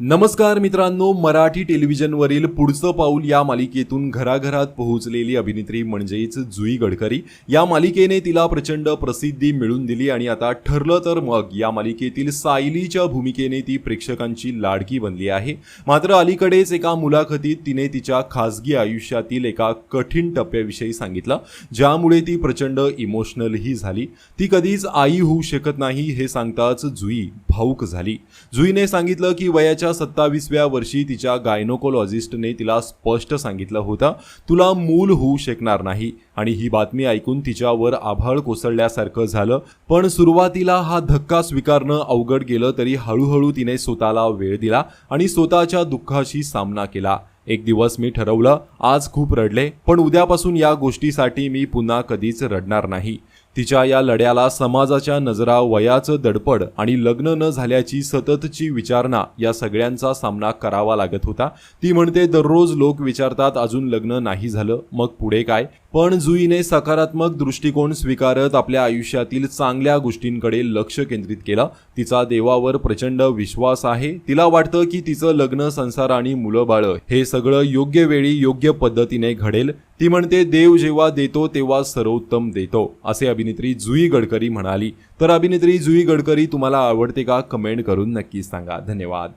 नमस्कार मित्रांनो मराठी टेलिव्हिजनवरील पुढचं पाऊल या मालिकेतून घराघरात पोहोचलेली अभिनेत्री म्हणजेच जुई गडकरी. या मालिकेने तिला प्रचंड प्रसिद्धी मिळून दिली आणि आता ठरलं तर मग या मालिकेतील सायलीच्या भूमिकेने ती प्रेक्षकांची लाडकी बनली आहे. मात्र अलीकडेच एका मुलाखतीत तिने तिच्या खासगी आयुष्यातील एका कठीण टप्प्याविषयी सांगितलं ज्यामुळे ती प्रचंड इमोशनलही झाली. ती कधीच आई होऊ शकत नाही हे सांगताच जुई भाऊक झाली. जुईने सांगितलं की वयाच्या वयाच्या सत्तावीसव्या वर्षी तिच्या गायनोकोलॉजिस्टने तिला स्पष्ट सांगितलं होतं तुला मूल होऊ शकणार नाही. आणि ही बातमी ऐकून तिच्यावर आभाळ कोसळल्यासारखं झालं. पण सुरुवातीला हा धक्का स्वीकारणं अवघड गेलं तरी हळूहळू तिने स्वतःला वेळ दिला आणि स्वतःच्या दुःखाशी सामना केला. एक दिवस मी ठरवलं आज खूप रडले पण उद्यापासून या गोष्टीसाठी मी पुन्हा कधीच रडणार नाही. तिच्या या लढ्याला समाजाच्या नजरा वयाचं दडपड आणि लग्न न झाल्याची सततची विचारणा या सगळ्यांचा सामना करावा लागत होता. ती म्हणते दररोज लोक विचारतात अजून लग्न नाही झालं मग पुढे काय? पण जुईने सकारात्मक दृष्टिकोन स्वीकारत आपल्या आयुष्यातील चांगल्या गोष्टींकडे लक्ष केंद्रित केलं. तिचा देवावर प्रचंड विश्वास आहे. तिला वाटतं की तिचं लग्न संसार आणि मुलं बाळं हे सगळं योग्य वेळी योग्य पद्धतीने घडेल. ती म्हणते देव जेव्हा देतो तेव्हा सर्वोत्तम देतो असे अभिनेत्री जुई गडकरी म्हणाली. तर अभिनेत्री जुई गडकरी तुम्हाला आवडते का? कमेंट करून नक्की सांगा. धन्यवाद.